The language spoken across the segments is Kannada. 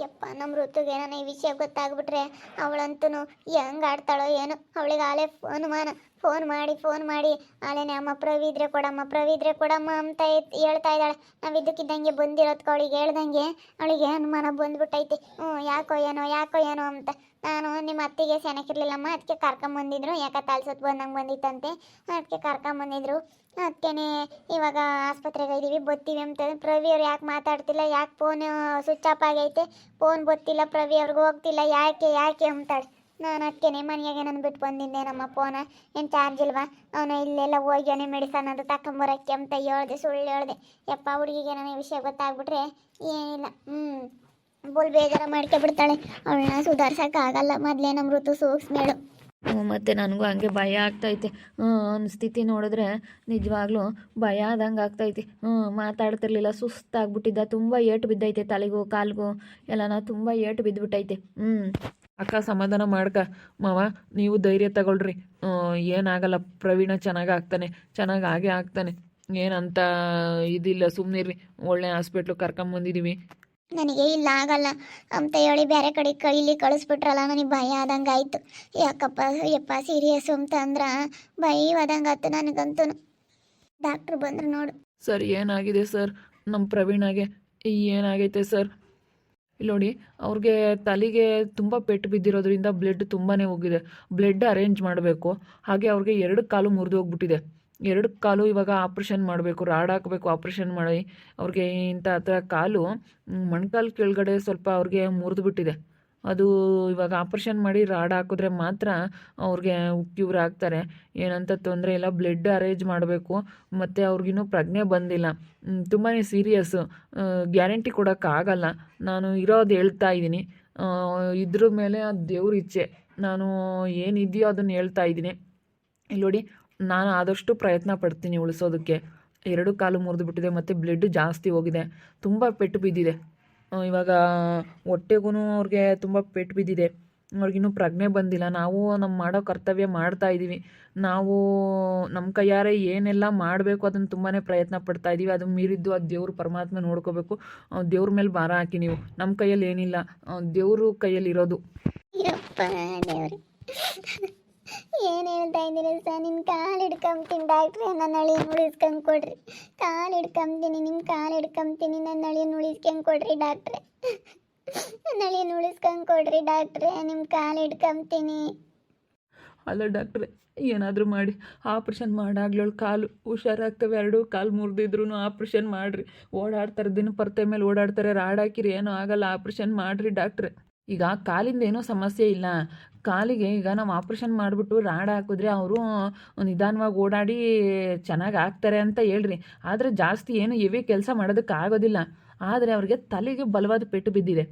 ಯಪ್ಪ ನಮ್ಮ ಋತುಗೆ ನಾನು ಈ ವಿಷಯ ಗೊತ್ತಾಗ್ಬಿಟ್ರೆ ಅವಳಂತೂ ಹೆಂಗ್ ಆಡ್ತಾಳೋ ಏನು. ಅವಳಿಗೆ ಆಲೆ ಫೋನ್ ಮಾನ. ಫೋನ್ ಮಾಡಿ ಫೋನ್ ಮಾಡಿ ಆಲೇನೆ ಅಮ್ಮ, ಪ್ರವಿದ್ರೆ ಕೊಡಮ್ಮ ಪ್ರವಿದ್ರೆ ಕೊಡಮ್ಮ ಅಂತ ಹೇಳ್ತಾ ಇದ್ದಾಳೆ. ನಾವು ಇದ್ದಕ್ಕಿದ್ದಂಗೆ ಬಂದಿರೋದ್ಕ ಅವಳಿಗೆ ಹೇಳ್ದಂಗೆ ಅವಳಿಗೆ ಅನುಮಾನ ಬಂದ್ಬಿಟ್ಟೈತಿ. ಹ್ಞೂ ಯಾಕೋ ಏನೋ ಯಾಕೋ ಏನೋ ಅಂತ. ನಾನು ನಿಮ್ಮ ಅತ್ತಿಗೆ ಸೆನಕಿರ್ಲಿಲ್ಲಮ್ಮ ಅದಕ್ಕೆ ಕರ್ಕೊಂಬಂದಿದ್ರು ಯಾಕೆ ತಾಳ್ಸೊತ್ತು ಬಂದಂಗೆ ಬಂದಿತ್ತಂತೆ. ಅದಕ್ಕೆ ಕರ್ಕೊಂಬಂದಿದ್ರು ಅದಕ್ಕೇನೆ ಇವಾಗ ಆಸ್ಪತ್ರೆಗೆ ಇದ್ದೀವಿ ಬತ್ತೀವಿ ಅಂತ. ಪ್ರವಿ ಅವ್ರು ಯಾಕೆ ಮಾತಾಡ್ತಿಲ್ಲ, ಯಾಕೆ ಫೋನ್, ಸ್ವಿಚ್ ಆಫ್ ಆಗೈತೆ. ಫೋನ್ ಬತ್ತಿಲ್ಲ, ಪ್ರವಿ ಅವ್ರಿಗೆ ಹೋಗ್ತಿಲ್ಲ, ಯಾಕೆ ಯಾಕೆ ಅಂತಾಳೆ. ನಾನು ಅದಕ್ಕೇನೆ ಮನೆಯಾಗೆ ನಾನು ಬಿಟ್ಟು ಬಂದಿದ್ದೆ ನಮ್ಮ ಫೋನ ಏನು ಚಾರ್ಜ್ ಇಲ್ವಾ? ಅವನು ಇಲ್ಲೆಲ್ಲ ಹೋಗ್ಯಾನೆ ಮೆಡಿಸನ್ ಅದು ತಕೊಂಬರಕ್ಕೆ ಅಂತ ಹೇಳ್ದೆ, ಸುಳ್ಳು ಹೇಳ್ದೆ. ಯಪ್ಪ ಹುಡುಗಿಗೆ ನನಗೆ ವಿಷಯ ಗೊತ್ತಾಗ್ಬಿಟ್ರೆ ಏನಿಲ್ಲ. ಹ್ಞೂ ಬುಲ್ ಬೇಜಾರ ಮಾಡ್ಕೊಬಿಡ್ತಾಳೆ. ಅವಳನ್ನ ಸುಧಾರ್ಸೋಕ್ಕಾಗಲ್ಲ ಮೊದಲೇ ನಮ್ಮ ಋತು ಸೂಕ್ಷ್ಮೇಳು ಮತ್ತೆ ನನಗೂ ಹಂಗೆ ಭಯ ಆಗ್ತೈತೆ. ಸ್ಥಿತಿ ನೋಡಿದ್ರೆ ನಿಜವಾಗ್ಲೂ ಭಯ ಆದಂಗೆ ಆಗ್ತೈತಿ. ಹ್ಞೂ ಮಾತಾಡ್ತಿರ್ಲಿಲ್ಲ. ಸುಸ್ತಾಗ್ಬಿಟ್ಟಿದ್ದ. ತುಂಬ ಏಟು ಬಿದ್ದೈತೆ ತಲೆಗೂ, ಕಾಲ್ಗೂ. ಎಲ್ಲನ ತುಂಬ ಏಟು ಬಿದ್ದುಬಿಟ್ಟೈತೆ ಹ್ಞೂ ಅಕ್ಕ ಸಮಾಧಾನ ಮಾಡ್ಕ. ಮಾವ ನೀವು ಧೈರ್ಯ ತಗೊಳ್ರಿ. ಏನಾಗಲ್ಲ ಪ್ರವೀಣ ಚೆನ್ನಾಗಿ ಆಗ್ತಾನೆ ಚೆನ್ನಾಗಿ ಆಗೇ ಆಗ್ತಾನೆ. ಏನಂತ ಇದಿಲ್ಲ ಸುಮ್ಮನಿರ್ರಿ ಒಳ್ಳೆ ಹಾಸ್ಪಿಟ್ಲು ಕರ್ಕೊಂಬಂದಿದ್ದೀವಿ ನನಗೆ ಇಲ್ಲ ಆಗಲ್ಲ. ಅಂತ ಹೇಳಿ ಬೇರೆ ಕಡೆ ಕೈಲಿ ಕಳಿಸ್ಬಿಟ್ರಲ್ಲ ನನಗೆ ಭಯ ಆದಂಗೆ ಆಯಿತು ಯಾಕಪ್ಪ ಯಪ್ಪ ಸೀರಿಯಸ್ ಅಂತ ಅಂದ್ರೆ ಭಯವಾದಂಗೆ ಆಯ್ತು ನನಗಂತೂ. ಡಾಕ್ಟ್ರು ಬಂದ್ರು ನೋಡು. ಸರ್ ಏನಾಗಿದೆ ಸರ್? ನಮ್ಮ ಪ್ರವೀಣಾಗೆ ಏನಾಗೈತೆ ಸರ್? ಇಲ್ಲಿ ನೋಡಿ ಅವ್ರಿಗೆ ತಲೆಗೆ ತುಂಬ ಪೆಟ್ಟು ಬಿದ್ದಿರೋದ್ರಿಂದ ಬ್ಲಡ್ ತುಂಬಾ ಹೋಗಿದೆ. ಬ್ಲಡ್ ಅರೇಂಜ್ ಮಾಡಬೇಕು. ಹಾಗೆ ಅವ್ರಿಗೆ ಎರಡು ಕಾಲು ಮುರಿದು ಹೋಗ್ಬಿಟ್ಟಿದೆ. ಎರಡು ಕಾಲು ಇವಾಗ ಆಪ್ರೇಷನ್ ಮಾಡಬೇಕು, ರಾಡ್ ಹಾಕಬೇಕು ಆಪ್ರೇಷನ್ ಮಾಡಿ. ಅವ್ರಿಗೆ ಇಂಥ ಹತ್ರ ಕಾಲು ಮಣ್ಕಾಲು ಕೆಳಗಡೆ ಸ್ವಲ್ಪ ಅವ್ರಿಗೆ ಮುರಿದು ಬಿಟ್ಟಿದೆ. ಅದು ಇವಾಗ ಆಪ್ರೇಷನ್ ಮಾಡಿ ರಾಡ್ ಹಾಕಿದ್ರೆ ಮಾತ್ರ ಅವ್ರಿಗೆ ಕ್ಯೂರ್ ಆಗ್ತಾರೆ ಏನಂತ ತೊಂದರೆ ಇಲ್ಲ ಬ್ಲಡ್ ಅರೇಂಜ್ ಮಾಡಬೇಕು. ಮತ್ತು ಅವ್ರಿಗಿನ್ನೂ ಪ್ರಜ್ಞೆ ಬಂದಿಲ್ಲ. ತುಂಬಾ ಸೀರಿಯಸ್ಸು ಗ್ಯಾರಂಟಿ ಕೊಡೋಕ್ಕಾಗಲ್ಲ ನಾನು ಇರೋದು ಹೇಳ್ತಾ ಇದ್ದೀನಿ. ಇದ್ರ ಮೇಲೆ ಅದು ದೇವ್ರ ಇಚ್ಛೆ. ನಾನು ಏನಿದೆಯೋ ಅದನ್ನು ಹೇಳ್ತಾ ಇದ್ದೀನಿ. ಇಲ್ಲಿ ನೋಡಿ, ನಾನು ಆದಷ್ಟು ಪ್ರಯತ್ನ ಪಡ್ತೀನಿ ಉಳಿಸೋದಕ್ಕೆ. ಎರಡು ಕಾಲು ಮುರಿದು ಬಿಟ್ಟಿದೆ, ಮತ್ತು ಬ್ಲಡ್ ಜಾಸ್ತಿ ಹೋಗಿದೆ. ತುಂಬ ಪೆಟ್ಟು ಬಿದ್ದಿದೆ. ಇವಾಗ ಹೊಟ್ಟೆಗೂ ಅವ್ರಿಗೆ ತುಂಬ ಪೆಟ್ಟು ಬಿದ್ದಿದೆ. ಅವ್ರಿಗಿನ್ನೂ ಪ್ರಜ್ಞೆ ಬಂದಿಲ್ಲ. ನಾವು ನಮ್ಮ ಮಾಡೋ ಕರ್ತವ್ಯ ಮಾಡ್ತಾ ಇದ್ದೀವಿ ನಾವು ನಮ್ಮ ಕೈಯಾರೆ ಏನೆಲ್ಲ ಮಾಡಬೇಕು ಅದನ್ನು ತುಂಬಾ ಪ್ರಯತ್ನ ಪಡ್ತಾ ಇದ್ದೀವಿ ಅದು ಮೀರಿದ್ದು ಅದು ದೇವ್ರ ಪರಮಾತ್ಮ ನೋಡ್ಕೋಬೇಕು. ದೇವ್ರ ಮೇಲೆ ಭಾರ ಹಾಕಿ ನೀವು. ನಮ್ಮ ಕೈಯಲ್ಲಿ ಏನಿಲ್ಲ. ದೇವ್ರ ಕೈಯಲ್ಲಿರೋದು. ಇರೋದು ಏನು ಹೇಳ್ತಾ ಇದ್ದೀರಿ ಸರ್? ಕಾಲು ಹಿಡ್ಕೊಂತೀನಿ ಡಾಕ್ಟ್ರೆ. ನನ್ನ ಅಳಿಯನ್ ಉಳಿಸ್ಕೊಂಡ್ ಕೊಡ್ರಿ. ಕಾಲು ಹಿಡ್ಕೊಂತೀನಿ ನಿಮ್ಮ ಕಾಲು ಹಿಡ್ಕೊಂತೀನಿ ನನ್ನ ಅಳಿಯನ್ ಉಳಿಸ್ಕೊಂಡ್ ಕೊಡ್ರಿ, ಡಾಕ್ಟ್ರೆ. ನನ್ನ ಅಳಿಯನ್ ಉಳಿಸ್ಕೊಂಡ್ ಕೊಡ್ರಿ, ಡಾಕ್ಟ್ರೆ. ನಿಮ್ಮ ಕಾಲು ಹಿಡ್ಕೊಂತೀನಿ ಅಲ್ಲ, ಡಾಕ್ಟ್ರೆ, ಏನಾದರೂ ಮಾಡಿ. ಆಪ್ರೇಷನ್ ಮಾಡಾಗ್ಲೋಳು ಕಾಲು ಹುಷಾರಾಗ್ತವೆ. ಎರಡು ಕಾಲು ಮುರಿದಿದ್ರು ಆಪ್ರೇಷನ್ ಮಾಡಿರಿ. ಓಡಾಡ್ತಾರೆ, ದಿನ ಪರ್ತೆ ಮೇಲೆ ಓಡಾಡ್ತಾರೆ. ರಾಡಾಕಿರಿ ಏನೂ ಆಗಲ್ಲ. ಆಪ್ರೇಷನ್ ಮಾಡಿರಿ, ಡಾಕ್ಟ್ರೆ. ಈಗ ಕಾಲಿಂದ ಏನೋ ಸಮಸ್ಯೆ ಇಲ್ಲ. ಕಾಲಿಗೆ ಈಗ ನಾವು ಆಪ್ರೇಷನ್ ಮಾಡಿಬಿಟ್ಟು ರಾಡ್ ಹಾಕಿದ್ರೆ ಅವರು ನಿಧಾನವಾಗಿ ಓಡಾಡಿ ಚೆನ್ನಾಗಿ ಆಗ್ತಾರೆ ಅಂತ ಹೇಳ್ರಿ. ಆದರೆ ಜಾಸ್ತಿ ಏನು ಎವಿ ಕೆಲಸ ಮಾಡೋದಕ್ಕೆ ಆಗೋದಿಲ್ಲ. ಆದರೆ ಅವ್ರಿಗೆ ತಲೆಗೆ ಬಲವಾದ ಪೆಟ್ಟು ಬಿದ್ದಿದೆ.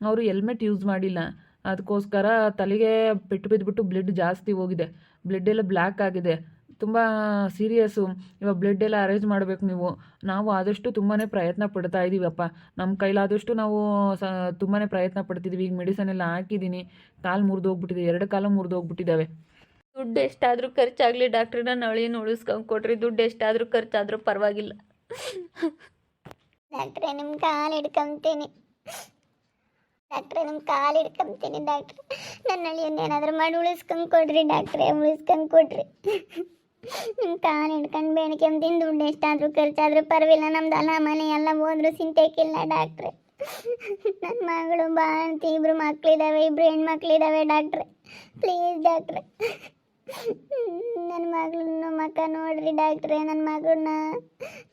ಅವರು ಹೆಲ್ಮೆಟ್ ಯೂಸ್ ಮಾಡಿಲ್ಲ. ಅದಕ್ಕೋಸ್ಕರ ತಲೆಗೆ ಪೆಟ್ಟು ಬಿದ್ದುಬಿಟ್ಟು ಬ್ಲಡ್ ಜಾಸ್ತಿ ಹೋಗಿದೆ. ಬ್ಲಡ್ ಎಲ್ಲ ಬ್ಲ್ಯಾಕ್ ಆಗಿದೆ. ತುಂಬ ಸೀರಿಯಸ್ಸು ಇವಾಗ ಬ್ಲಡ್ ಎಲ್ಲ ಅರೇಂಜ್ ಮಾಡಬೇಕು ನೀವು. ನಾವು ಆದಷ್ಟು ತುಂಬಾ ಪ್ರಯತ್ನ ಪಡ್ತಾ ಇದ್ದೀವಪ್ಪ ನಮ್ಮ ಕೈಲಾದಷ್ಟು ನಾವು ಸ ತುಂಬಾ ಪ್ರಯತ್ನ ಪಡ್ತಿದ್ದೀವಿ ಈಗ ಮೆಡಿಸನ್ ಎಲ್ಲ ಹಾಕಿದ್ದೀನಿ ಕಾಲು ಮುರಿದು ಹೋಗ್ಬಿಟ್ಟಿದೆ. ಎರಡು ಕಾಲು ಮುರಿದು ಹೋಗ್ಬಿಟ್ಟಿದ್ದಾವೆ ದುಡ್ಡು ಎಷ್ಟಾದರೂ ಖರ್ಚಾಗಲಿ. ಡಾಕ್ಟ್ರನ್ನ ನಳಿನ ಉಳಿಸ್ಕೊಂಡು ಕೊಡ್ರಿ ದುಡ್ಡು ಎಷ್ಟಾದರೂ ಖರ್ಚಾದರೂ ಪರವಾಗಿಲ್ಲ. ಡಾಕ್ಟ್ರೆ ನಿಮ್ಮ ಕಾಲು ಹಿಡ್ಕೊಂತೀನಿ. ಡಾಕ್ಟ್ರೆ ನಿಮ್ಮ ಕಾಲು ಹಿಡ್ಕೊಂತೀನಿ ಡಾಕ್ಟ್ರೆ ನನ್ನ ಅಳಿಯನ್ನ ಏನಾದರೂ ಮಾಡಿ ಉಳಿಸ್ಕೊಂಡು ಕೊಡ್ರಿ ಡಾಕ್ಟ್ರೆ ಉಳಿಸ್ಕೊಂಡು ಕೊಡ್ರಿ ಕಾಲು ಹಿಡ್ಕೊಂಡು ಬೇಡ್ಕೊಂತೀನಿ ದುಡ್ಡು ಎಷ್ಟಾದರೂ ಖರ್ಚಾದರೂ ಪರವಿಲ್ಲ ನಮ್ದು ಅಲ್ಲ ಮನೆ ಎಲ್ಲ ಹೋದ್ರು ಸಿಂತೆಕಿಲ್ಲ ಡಾಕ್ಟ್ರೆ. ನನ್ನ ಮಗಳು ಬಾಳ್ತಿ ಇಬ್ರು ಮಕ್ಕಳಿದ್ದಾವೆ ಇಬ್ರು ಹೆಣ್ಮಕ್ಳಿದ್ದಾವೆ ಡಾಕ್ಟ್ರೆ. ಪ್ಲೀಸ್ ಡಾಕ್ಟ್ರೆ. ನನ್ನ ಮಗಳನ್ನ ಮಕ್ಕ ನೋಡ್ರಿ ಡಾಕ್ಟ್ರೆ ನನ್ನ ಮಗಳನ್ನ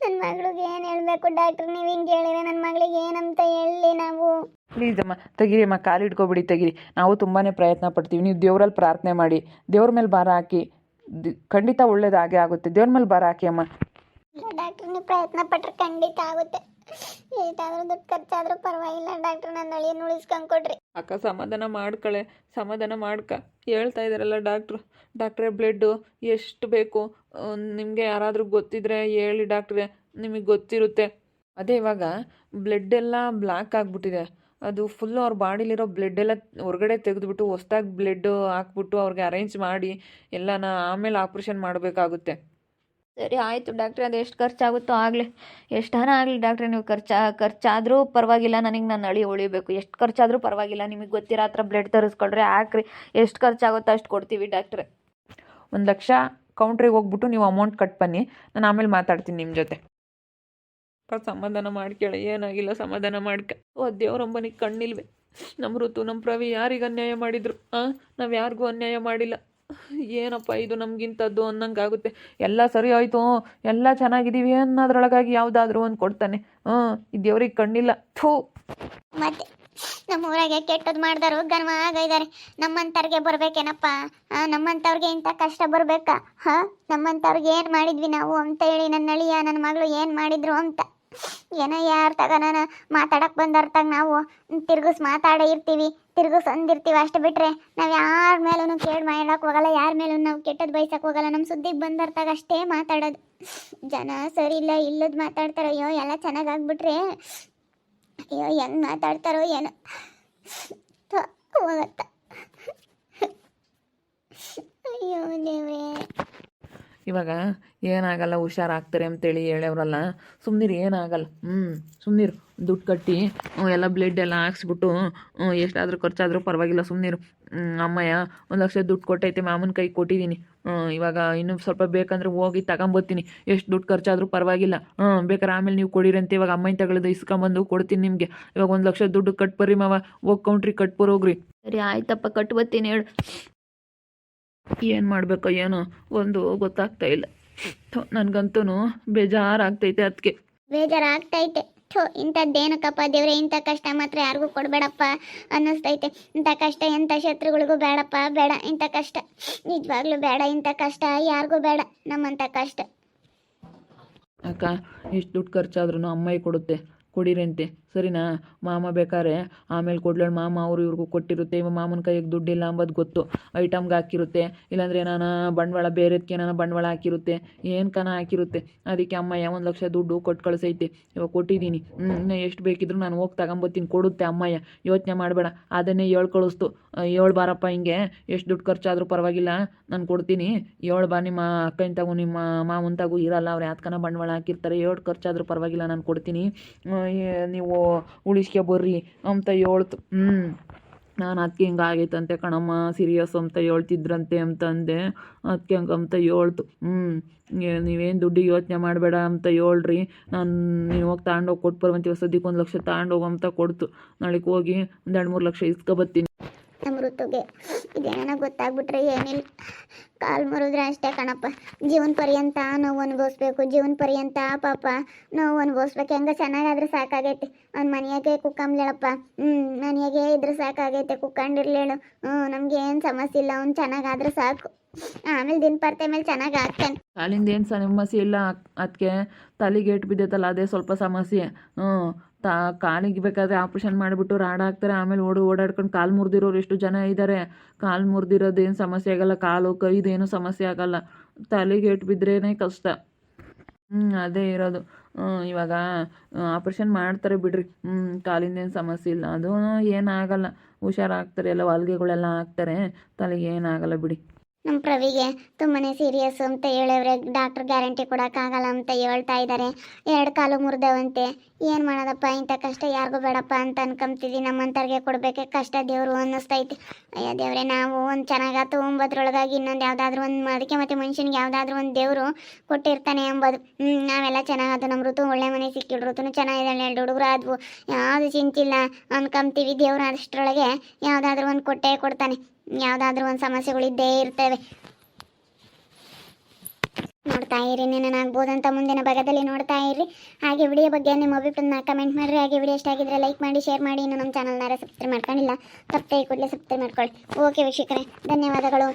ನನ್ನ ಮಗಳಿಗೆ ಏನು ಹೇಳಬೇಕು ಡಾಕ್ಟ್ರ್, ನೀವು ಹಿಂಗೆ ಹೇಳಿದ್ರೆ ನನ್ನ ಮಗಳಿಗೆ ಏನಂತ ಹೇಳಿ ನಾವು. ಪ್ಲೀಸ್ ಅಮ್ಮ, ತೆಗಿರಿ ಅಮ್ಮ, ಕಾಲು ಹಿಡ್ಕೊಬಿಡಿ, ತೆಗಿರಿ. ನಾವು ತುಂಬಾ ಪ್ರಯತ್ನ ಪಡ್ತೀವಿ. ನೀವು ದೇವರಲ್ಲಿ ಪ್ರಾರ್ಥನೆ ಮಾಡಿ, ದೇವ್ರ ಮೇಲೆ ಭಾರ ಹಾಕಿ ಖಂಡಿತ ಒಳ್ಳೇದಾಗೇ ಆಗುತ್ತೆ. ದೇವ್ರ ಮೇಲೆ ಭಾರ ಹಾಕಿ ಅಮ್ಮ. ಡಾಕ್ಟ್ರ್ ನೀವು ಪ್ರಯತ್ನ ಪಟ್ರೆ ಖಂಡಿತ ಆಗುತ್ತೆ. ದುಡ್ಡು ಖರ್ಚಾದ್ರೂ ಪರವಾಗಿಲ್ಲ. ಡಾಕ್ಟರ್ ನನ್ನ ಅಳಿಯನ್ನು ಉಳಿಸ್ಕೊಂಡ್ ಕೊಡ್ರಿ. ಅಕ್ಕ ಸಮಾಧಾನ ಮಾಡ್ಕಳೆ. ಸಮಾಧಾನ ಮಾಡ್ಕ. ಹೇಳ್ತಾ ಇದ್ದಾರಲ್ಲ ಡಾಕ್ಟ್ರು. ಡಾಕ್ಟ್ರೆ ಬ್ಲಡ್ ಎಷ್ಟು ಬೇಕು? ನಿಮಗೆ ಯಾರಾದರೂ ಗೊತ್ತಿದ್ರೆ ಹೇಳಿ ಡಾಕ್ಟ್ರೇ. ನಿಮಗೆ ಗೊತ್ತಿರುತ್ತೆ. ಅದೇ ಇವಾಗ ಬ್ಲಡ್ ಎಲ್ಲ ಬ್ಲ್ಯಾಕ್ ಆಗಿಬಿಟ್ಟಿದೆ. ಅದು ಫುಲ್ ಅವ್ರ ಬಾಡಿಲಿರೋ ಬ್ಲಡ್ ಎಲ್ಲ ಹೊರಗಡೆ ತೆಗೆದುಬಿಟ್ಟು ಹೊಸ್ದಾಗಿ ಬ್ಲಡ್ ಹಾಕ್ಬಿಟ್ಟು ಅವ್ರಿಗೆ ಅರೇಂಜ್ ಮಾಡಿ ಎಲ್ಲನ ಆಮೇಲೆ ಆಪ್ರೇಷನ್ ಮಾಡಬೇಕಾಗುತ್ತೆ. ಸರಿ ಆಯಿತು ಡಾಕ್ಟ್ರೆ ಅದು ಎಷ್ಟು ಖರ್ಚಾಗುತ್ತೋ ಆಗಲಿ. ಎಷ್ಟು ಹಣ ಆಗಲಿ ಡಾಕ್ಟ್ರೆ ನೀವು ಖರ್ಚಾ ಖರ್ಚಾದರೂ ಪರವಾಗಿಲ್ಲ ನನಗೆ ನಾನು ಅಳಿ ಉಳಿಬೇಕು ಎಷ್ಟು ಖರ್ಚಾದರೂ ಪರವಾಗಿಲ್ಲ ನಿಮಗೆ ಗೊತ್ತಿರೋ ಹತ್ರ ಬ್ಲಡ್ ತರಿಸ್ಕೊಳ್ರಿ ಹಾಕ್ರಿ. ಎಷ್ಟು ಖರ್ಚಾಗುತ್ತೋ ಅಷ್ಟು ಕೊಡ್ತೀವಿ ಡಾಕ್ಟ್ರೆ ಒಂದು ಲಕ್ಷ ಕೌಂಟ್ರಿಗೆ ಹೋಗ್ಬಿಟ್ಟು ನೀವು ಅಮೌಂಟ್ ಕಟ್ ಬನ್ನಿ. ನಾನು ಆಮೇಲೆ ಮಾತಾಡ್ತೀನಿ ನಿಮ್ಮ ಜೊತೆ. ಸಮಾಧಾನ ಮಾಡ್ಕೇಳ, ಏನಾಗಿಲ್ಲ ಸಮಾಧಾನ ಮಾಡ್ಕ. ಓ ದೇವ್ರಂಬನಿಗೆ ಕಣ್ಣಿಲ್ವೆ. ನಮ್ಮ ಋತು ನಮ್ಮ ಪ್ರವಿ ಯಾರಿಗೆ ಅನ್ಯಾಯ ಮಾಡಿದ್ರು? ಹಾಂ ನಾವು ಯಾರಿಗೂ ಅನ್ಯಾಯ ಮಾಡಿಲ್ಲ. ಏನಪ್ಪ ಇದು ನಮಗಿಂಥದ್ದು ಅನ್ನಂಗೆ ಆಗುತ್ತೆ ಎಲ್ಲ ಸರಿ ಆಯಿತು, ಎಲ್ಲ ಚೆನ್ನಾಗಿದ್ದೀವಿ ಅನ್ನೋದ್ರೊಳಗಾಗಿ ಯಾವುದಾದ್ರೂ ಒಂದು ಕೊಡ್ತಾನೆ. ಹ್ಞೂ ಈ ದೇವ್ರಿಗೆ ಕಣ್ಣಿಲ್ಲ. ಥೂ. ಮತ್ತೆ ನಮ್ಮ ಊರಾಗೆ ಕೆಟ್ಟದ್ ಮಾಡ್ದಾರು ಗನ್ಮ ಆಗಿದ್ದಾರೆ ನಮ್ಮಂತವ್ರಿಗೆ ಬರ್ಬೇಕೇನಪ್ಪ? ನಮ್ಮಂತವ್ರಿಗೆ ಇಂಥ ಕಷ್ಟ ಬರ್ಬೇಕಾ? ಹ, ನಮ್ಮಂತವ್ರಿಗೆ ಏನ್ ಮಾಡಿದ್ವಿ ನಾವು ಅಂತ ಹೇಳಿ ನನ್ನ ಅಳಿಯ ನನ್ನ ಮಗಳು ಏನ್ ಮಾಡಿದ್ರು ಅಂತ. ಏನೋ ಯಾರ ತಗನ ನಾನು ಮಾತಾಡಕ್ ಬಂದರ್ತಾಗ ನಾವು ತಿರ್ಗಿಸ್ ಮಾತಾಡೇ ಇರ್ತೀವಿ, ತಿರ್ಗಿಸ್ ಅಂದಿರ್ತೀವಿ ಅಷ್ಟು ಬಿಟ್ರೆ ನಾವು ಯಾರ ಮೇಲೂ ಕೇಳಿ ಮಾಡಕ್ ಹೋಗಲ್ಲ, ಯಾರ ಮೇಲೂ ನಾವು ಕೆಟ್ಟದ್ದು ಬಯಸಕ್ ಹೋಗಲ್ಲ ನಮ್ಮ ಸುದ್ದಿಗೆ ಬಂದರ್ತಾಗ ಅಷ್ಟೇ ಮಾತಾಡೋದು. ಜನ ಸರಿ ಇಲ್ಲ, ಇಲ್ಲದ್ ಮಾತಾಡ್ತಾರೋ, ಅಯ್ಯೋ ಎಲ್ಲ ಚೆನ್ನಾಗ್ ಆಗ್ಬಿಟ್ರೆ, ಅಯ್ಯೋ ಹೆಂಗೆ ಮಾತಾಡ್ತಾರೋ ಏನೋ ಹೋಗತ್ತ. ಅಯ್ಯೋ ದೇವ್ರೇ. ಇವಾಗ ಏನಾಗಲ್ಲ ಹುಷಾರಾಗ್ತಾರೆ ಅಂತೇಳಿ ಹೇಳೋರಲ್ಲ ಸುಮ್ಮನಿರು ಏನಾಗಲ್ಲ. ಹ್ಞೂ ಸುಮ್ಮನಿರು ದುಡ್ಡು ಕಟ್ಟಿ ಎಲ್ಲ ಬ್ಲಡ್ ಎಲ್ಲ ಹಾಕ್ಸ್ಬಿಟ್ಟು ಎಷ್ಟಾದರೂ ಖರ್ಚಾದರೂ ಪರವಾಗಿಲ್ಲ ಸುಮ್ಮನಿರು ಅಮ್ಮಯ್ಯ, ಒಂದು ಲಕ್ಷ ದುಡ್ಡು ಕೊಟ್ಟೈತೆ, ಮಾಮನ ಕೈ ಕೊಟ್ಟಿದ್ದೀನಿ ಇವಾಗ ಇನ್ನೂ ಸ್ವಲ್ಪ ಬೇಕಂದ್ರೆ ಹೋಗಿ ತಗೊಂಬರ್ತೀನಿ ಎಷ್ಟು ದುಡ್ಡು ಖರ್ಚಾದರೂ ಪರವಾಗಿಲ್ಲ. ಹ್ಞೂ ಬೇಕಾದ್ರೆ ಆಮೇಲೆ ನೀವು ಕೊಡಿರಂತೆ. ಇವಾಗ ಅಮ್ಮನ ತಗೊಳ್ಳೋದು ಇಸ್ಕೊಂಬಂದು ಕೊಡ್ತೀನಿ ನಿಮಗೆ. ಇವಾಗ ಒಂದು ಲಕ್ಷ ದುಡ್ಡು ಕಟ್ಬರ್ರಿ ಮಾವ, ಹೋಗಿ ಕೌಂಟ್ರಿಗೆ ಕಟ್ಬರೋಗ್ರಿ. ಸರಿ, ಆಯ್ತಪ್ಪ, ಕಟ್ಬತ್ತೀನಿ ಹೇಳು. ಏನು ಮಾಡಬೇಕೋ ಏನೋ ಒಂದು ಗೊತ್ತಾಗ್ತಾ ಇಲ್ಲ. ನನಗಂತೂ ಬೇಜಾರಾಗ್ತೈತೆ ಅದಕ್ಕೆ ಬೇಜಾರಾಗ್ತೈತೆ. ಥೋ ಇಂಥದ್ದೇನಕ್ಕಪ್ಪ ದೇವ್ರೆ ಇಂಥ ಕಷ್ಟ ಮಾತ್ರ ಯಾರಿಗೂ ಕೊಡಬೇಡಪ್ಪ ಅನ್ನಿಸ್ತೈತೆ. ಇಂಥ ಕಷ್ಟ ಎಂಥ ಶತ್ರುಗಳಿಗೂ ಬೇಡಪ್ಪ ಬೇಡ. ಇಂಥ ಕಷ್ಟ ನಿಜವಾಗ್ಲೂ ಬೇಡ. ಇಂಥ ಕಷ್ಟ ಯಾರಿಗೂ ಬೇಡ. ನಮ್ಮಂಥ ಕಷ್ಟ. ಅಕ್ಕ ಎಷ್ಟು ದುಡ್ಡು ಖರ್ಚಾದ್ರೂ ಅಮ್ಮಾಯಿ ಕೊಡುತ್ತೆ. ಕೊಡಿರಂತೆ ಸರಿನಾ? ಮಾಮ ಬೇಕಾದ್ರೆ ಆಮೇಲೆ ಕೊಡ್ಲೇಳು ಮಾಮ, ಅವರು ಇವ್ರಿಗೂ ಕೊಟ್ಟಿರುತ್ತೆ. ಇವ ಮಾಮನ ಕೈಗೆ ದುಡ್ಡಿಲ್ಲ ಅಂಬೋದು ಗೊತ್ತು. ಐಟಮ್ಗೆ ಹಾಕಿರುತ್ತೆ. ಇಲ್ಲಾಂದರೆ ಏನಾನ ಬಂಡವಾಳ ಬೇರೆದಕ್ಕೆ ಏನಾನ ಬಂಡವಾಳ ಹಾಕಿರುತ್ತೆ. ಏನು ಕನ ಹಾಕಿರುತ್ತೆ? ಅದಕ್ಕೆ ಅಮ್ಮಯ್ಯ ಒಂದು ಲಕ್ಷ ದುಡ್ಡು ಕೊಟ್ಟು ಕಳಿಸೈತೆ. ಇವಾಗ ಕೊಟ್ಟಿದ್ದೀನಿ ಇನ್ನು ಎಷ್ಟು ಬೇಕಿದ್ರು ನಾನು ಹೋಗಿ ತಗೊಂಬತ್ತೀನಿ. ಕೊಡುತ್ತೆ ಅಮ್ಮಯ್ಯ. ಯೋಚನೆ ಮಾಡಬೇಡ. ಅದನ್ನೇ ಏಳು ಕಳಿಸ್ತು. ಏಳು ಬಾರಪ್ಪ ಹಿಂಗೆ. ಎಷ್ಟು ದುಡ್ಡು ಖರ್ಚಾದರೂ ಪರವಾಗಿಲ್ಲ. ನಾನು ಕೊಡ್ತೀನಿ. ಏಳು ಬಾ ನಿಮ್ಮ ಅಕ್ಕನ ತಗೋ, ನಿಮ್ಮ ಮಾವನ ತಗೋ. ಇರಲ್ಲ, ಅವ್ರು ಯಾತ್ಕನ ಬಂಡವಾಳ ಹಾಕಿರ್ತಾರೆ. ಏಳು ಖರ್ಚಾದರೂ ಪರವಾಗಿಲ್ಲ. ನಾನು ಕೊಡ್ತೀನಿ. ನೀವು ಉಳಿಸ್ಕೆ ಬರ್ರಿ ಅಂತ ಹೇಳ್ತು. ಹ್ಞೂ ನಾನು ಅದಕ್ಕೆ ಹಿಂಗೆ ಆಗೈತಂತೆ ಕಣಮ್ಮ ಸೀರಿಯಸ್ ಅಂತ ಹೇಳ್ತಿದ್ರಂತೆ ಅಂತಂದೆ. ಅದಕ್ಕೆ ಹಂಗೆ ಅಂತ ಹೇಳ್ತು. ಹ್ಞೂ ನೀವೇನು ದುಡ್ಡಿಗೆ ಯೋಚನೆ ಮಾಡಬೇಡ ಅಂತ ಹೇಳ್ರಿ. ನಾನು ನೀವು ಹೋಗಿ ತಗೊಂಡೋಗಿ ಕೊಟ್ಟು ಬರುವಂತೀವಿ ಸದ್ಯಕ್ಕೆ ಒಂದು ಲಕ್ಷ ತಗೊಂಡೋಗು ಅಂತ ಕೊಡ್ತು. ನಾಳೆಗೆ ಹೋಗಿ ಒಂದು ಎರಡು ಮೂರು ಲಕ್ಷ ಇಸ್ಕೊಬತ್ತೀನಿ ನಮ್ಮ ಋತುಗೆ ಇದೇನ ಗೊತ್ತಾಗ್ಬಿಟ್ರೆ ಏನಿಲ್ಲ. ಕಾಲು ಮುರಿದ್ರೆ ಅಷ್ಟೇ ಕಣಪ್ಪ. ಜೀವನ ಪರ್ಯಂತ ನೋವು ಅನುಭವಿಸ್ಬೇಕು. ಜೀವನ ಪರ್ಯಂತ ಪಾಪ ನೋವು ಅನುಭವಿಸ್ಬೇಕು. ಹೆಂಗ ಚೆನ್ನಾಗಾದ್ರೆ ಸಾಕಾಗೈತೆ. ಅವ್ನ ಮನೆಯಾಗೆ ಕುಕ್ಕಂಬ್ಲೇಳಪ್ಪ. ಹ್ಞೂ ಮನೆಯಾಗೆ ಇದ್ರೆ ಸಾಕಾಗೈತೆ. ಕುಕ್ಕಂಡಿರ್ಲೇಳು. ಹ್ಞೂ ನಮ್ಗೆ ಏನು ಸಮಸ್ಯೆ ಇಲ್ಲ. ಅವ್ನು ಚೆನ್ನಾಗಾದ್ರೆ ಸಾಕು. ಆಮೇಲೆ ದಿನ ಪರ್ತೆ ಮೇಲೆ ಚೆನ್ನಾಗಿ ಆಗ್ತಾನೆ. ಅಲ್ಲಿಂದ ಏನು ಸಮಸ್ಯೆ ಇಲ್ಲ. ಅದಕ್ಕೆ ತಲೆಗೆ ಏಟು ಬಿದ್ದೈತಲ್ಲ, ಅದೇ ಸ್ವಲ್ಪ ಸಮಸ್ಯೆ. ಹ್ಞೂ ತಾ ಕಾಲಿಗೆ ಬೇಕಾದರೆ ಆಪ್ರೇಷನ್ ಮಾಡಿಬಿಟ್ಟು ರಾಡ್ ಹಾಕ್ತಾರೆ. ಆಮೇಲೆ ಓಡಿ ಓಡಾಡ್ಕೊಂಡು ಕಾಲು ಮುರಿದಿರೋರು ಎಷ್ಟು ಜನ ಇದ್ದಾರೆ ಕಾಲು ಮುರಿದಿರೋದೇನು ಸಮಸ್ಯೆ ಆಗಲ್ಲ. ಕಾಲು ಕೈದೇನು ಸಮಸ್ಯೆ ಆಗಲ್ಲ. ತಲೆಗೆ ಏಟು ಬಿದ್ರೇ ಕಷ್ಟ. ಹ್ಞೂ ಅದೇ ಇರೋದು. ಇವಾಗ ಆಪ್ರೇಷನ್ ಮಾಡ್ತಾರೆ ಬಿಡ್ರಿ. ಹ್ಞೂ ಕಾಲಿಂದ ಏನು ಸಮಸ್ಯೆ ಇಲ್ಲ. ಅದು ಏನಾಗಲ್ಲ ಹುಷಾರಾಗ್ತಾರೆ. ಎಲ್ಲ ಹೊಲ್ಗೆಗಳೆಲ್ಲ ಹಾಕ್ತಾರೆ. ತಲೆಗೆ ಏನಾಗಲ್ಲ ಬಿಡಿ. ನಮ್ಮ ಪ್ರವಿಗೆ ತುಂಬಾನೇ ಸೀರಿಯಸ್ ಅಂತ ಹೇಳವ್ರೆ. ಡಾಕ್ಟರ್ ಗ್ಯಾರಂಟಿ ಕೊಡೋಕ್ಕಾಗಲ್ಲ ಅಂತ ಹೇಳ್ತಾ ಇದ್ದಾರೆ ಎರಡು ಕಾಲು ಮುರಿದವಂತೆ. ಏನು ಮಾಡೋದಪ್ಪ? ಇಂಥ ಕಷ್ಟ ಯಾರಿಗೂ ಬೇಡಪ್ಪ ಅಂತ ಅನ್ಕೊಂತಿದ್ವಿ. ನಮ್ಮಂಥವ್ರಿಗೆ ಕೊಡಬೇಕೆ ಕಷ್ಟ ದೇವರು ಅನ್ನಿಸ್ತೈತಿ ಅಯ್ಯೋ ದೇವ್ರೆ, ನಾವು ಒಂದು ಚೆನ್ನಾಗಾತು ಒಂಬತ್ತರೊಳಗಾಗಿ ಇನ್ನೊಂದು ಯಾವುದಾದ್ರೂ ಒಂದು ಅದಕ್ಕೆ ಮತ್ತು ಮನುಷ್ಯನಿಗೆ ಯಾವುದಾದ್ರೂ ಒಂದು ದೇವರು ಕೊಟ್ಟಿರ್ತಾನೆ ಎಂಬುದು. ನಾವೆಲ್ಲ ಚೆನ್ನಾಗದು. ನಮ್ಮ ಋತು ಒಳ್ಳೆ ಮನೆ ಸಿಕ್ಕಿದ್ರು ಋತು ಚೆನ್ನಾಗಿದ್ದಾಳೆ. ಎರಡು ಹುಡುಗರು ಆದ್ವು. ಯಾವುದು ಚಿಂತಿಲ್ಲ ಅನ್ಕೊಂತೀವಿ. ದೇವ್ರು ಅಷ್ಟರೊಳಗೆ ಯಾವುದಾದ್ರೂ ಒಂದು ಕೊಟ್ಟೇ ಕೊಡ್ತಾನೆ. ಯಾವುದಾದ್ರೂ ಒಂದು ಸಮಸ್ಯೆಗಳಿದ್ದೇ ಇರ್ತವೆ. ನೋಡ್ತಾ ಇರಿ, ನೆನನಾಗ್ಬೋದಂತ ಮುಂದಿನ ಭಾಗದಲ್ಲಿ ನೋಡ್ತಾ ಇರಿ. ಹಾಗೆ ವಿಡಿಯೋ ಬಗ್ಗೆ ನಿಮ್ಮ ಅಭಿಪ್ರಾಯನ ಕಮೆಂಟ್ ಮಾಡಿರಿ. ಹಾಗೆ ವಿಡಿಯೋ ಇಷ್ಟ ಆಗಿದ್ರೆ ಲೈಕ್ ಮಾಡಿ ಶೇರ್ ಮಾಡಿ. ಇನ್ನು ನಮ್ಮ ಚಾನಲ್ನಾರ ಸಬ್ಸ್ಕ್ರೈಬ್ ಮಾಡ್ಕೊಂಡಿಲ್ಲ ತಪ್ಪೇ ಕೂಡಲೇ ಸಬ್ಸ್ಕ್ರೈಬ್ ಮಾಡ್ಕೊಳ್ಳಿ. ಓಕೆ ವೀಕ್ಷಕರೇ, ಧನ್ಯವಾದಗಳು.